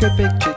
köpek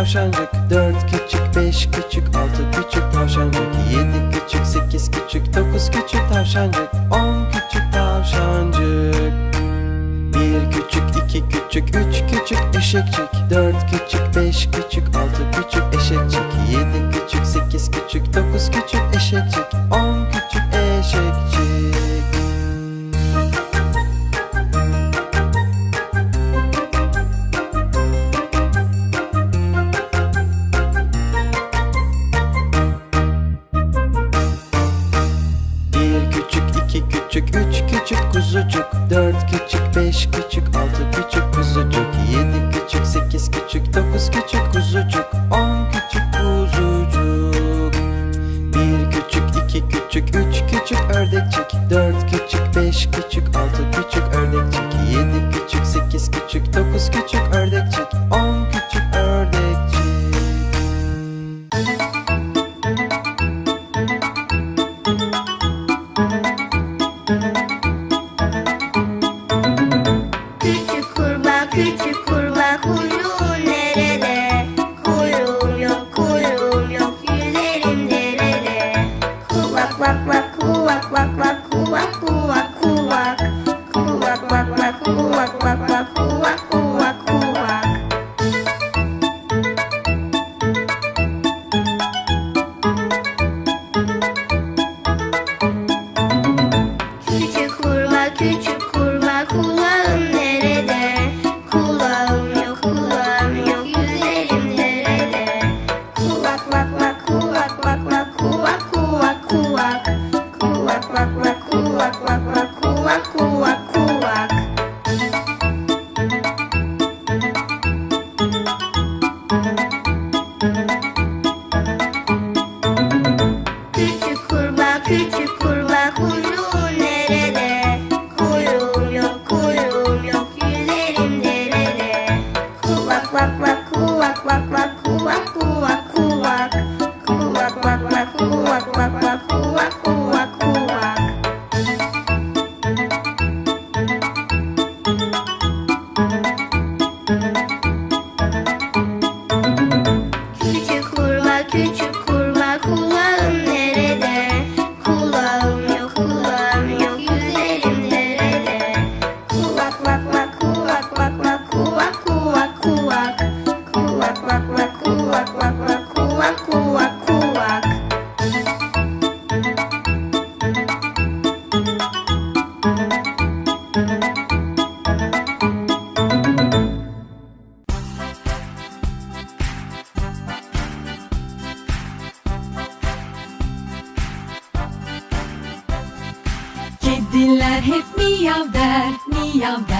tavşancık. Dört küçük, beş küçük, altı küçük tavşancık. Yedi küçük, sekiz küçük, dokuz küçük tavşancık. On küçük tavşancık. Bir küçük, iki küçük, üç küçük eşekçik. Dört küçük, beş küçük, altı küçük eşekçik. Yedi küçük, sekiz küçük, dokuz küçük eşekçik. On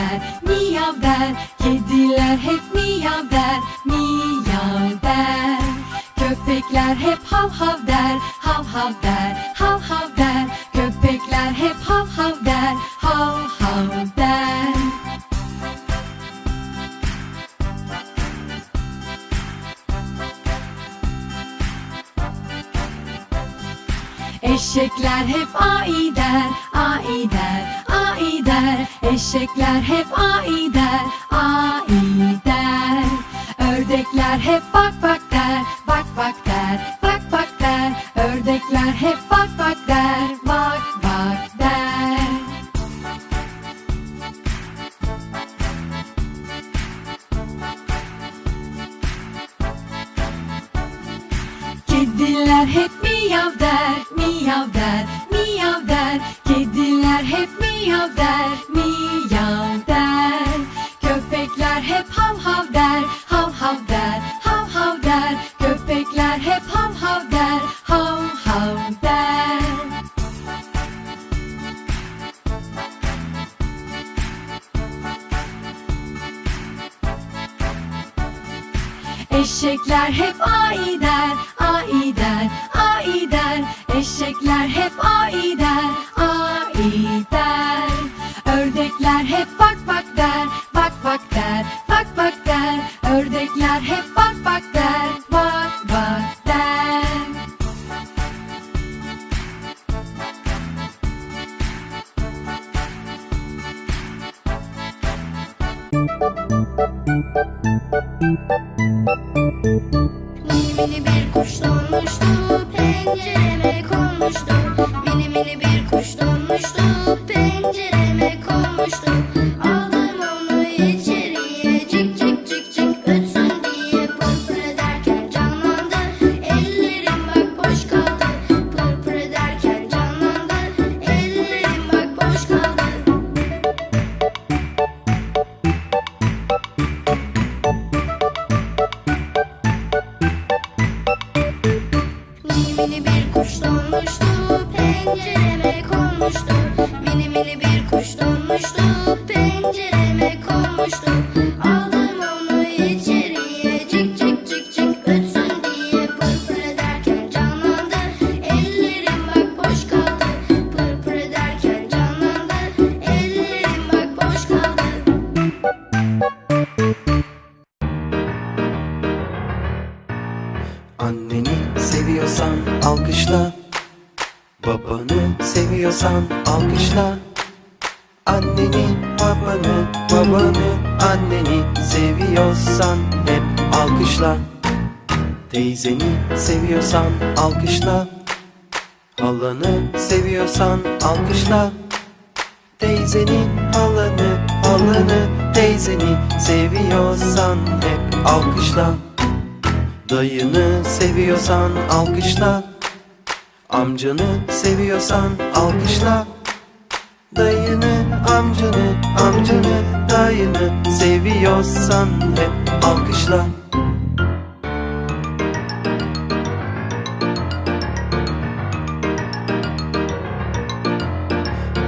der, miyav der. Kediler hep miyav der, miyav der. Köpekler hep hav hav der, hav hav der, hav hav der. Köpekler hep hav hav der, hav hav der. Eşekler hep ai der, ai der, ai der. Eşekler hep ai der, ai der. Ördekler hep bak bak der, bak bak der, bak bak der. Ördekler hep bak bak der, bak bak der. Kediler hep miyav der, miyav der, miyav der. Kediler hep miyav der, miyav der. Köpekler hep hav hav der, Eşekler hep ai der, ai der, ai der. Eşekler hep ai der, ai der. Ördekler hep bak bak der, bak bak der, bak bak der. Ördekler hep bak bak der, bak bak der. Mini Mini mini bir kuş pencereme konmuştu. Aldım onu içeriye. Cik cik cik cik ötsün diye Pır pır ederken canlandı. Ellerim bak boş kaldı. Pır pır ederken canlandı. Ellerim bak boş kaldı. Anneni seviyorsan alkışla Babanı seviyorsan alkışla. Anneni, babanı, babanı, anneni seviyorsan hep alkışla. Teyzeni seviyorsan alkışla. Halanı seviyorsan alkışla. Teyzeni, halanı, halanı, teyzeni seviyorsan hep alkışla. Dayını seviyorsan alkışla Amcanı seviyorsan alkışla. Dayını, amcanı, amcanı, dayını seviyorsan hep alkışla.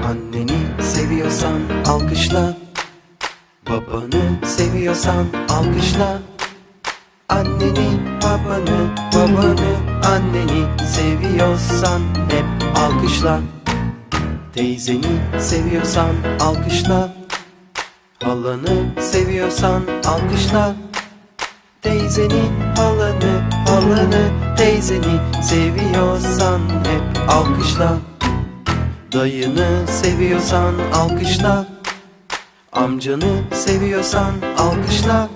Anneni seviyorsan alkışla. Babanı seviyorsan alkışla Anneni, babanı, babanı, anneni seviyorsan hep alkışla. Teyzeni seviyorsan alkışla. Halanı seviyorsan alkışla. Teyzeni, halanı, halanı teyzeni seviyorsan hep alkışla. Dayını seviyorsan alkışla. Amcanı seviyorsan alkışla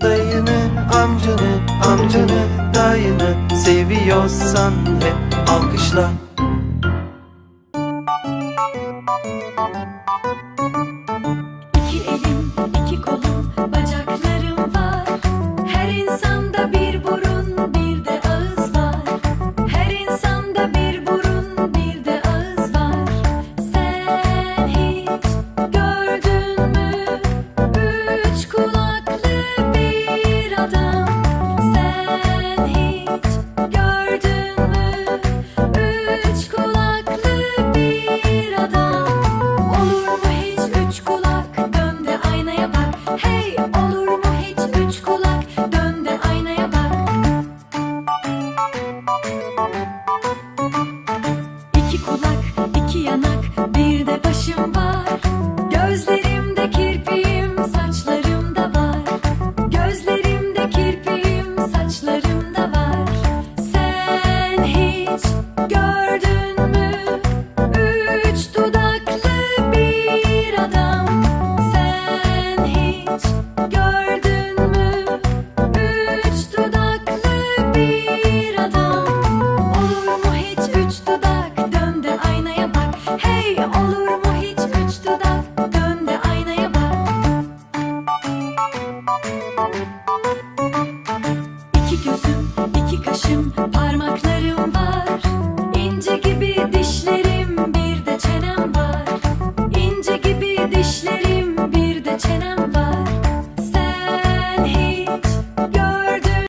Dayını, amcanı, amcanı, dayını seviyorsan hep alkışla.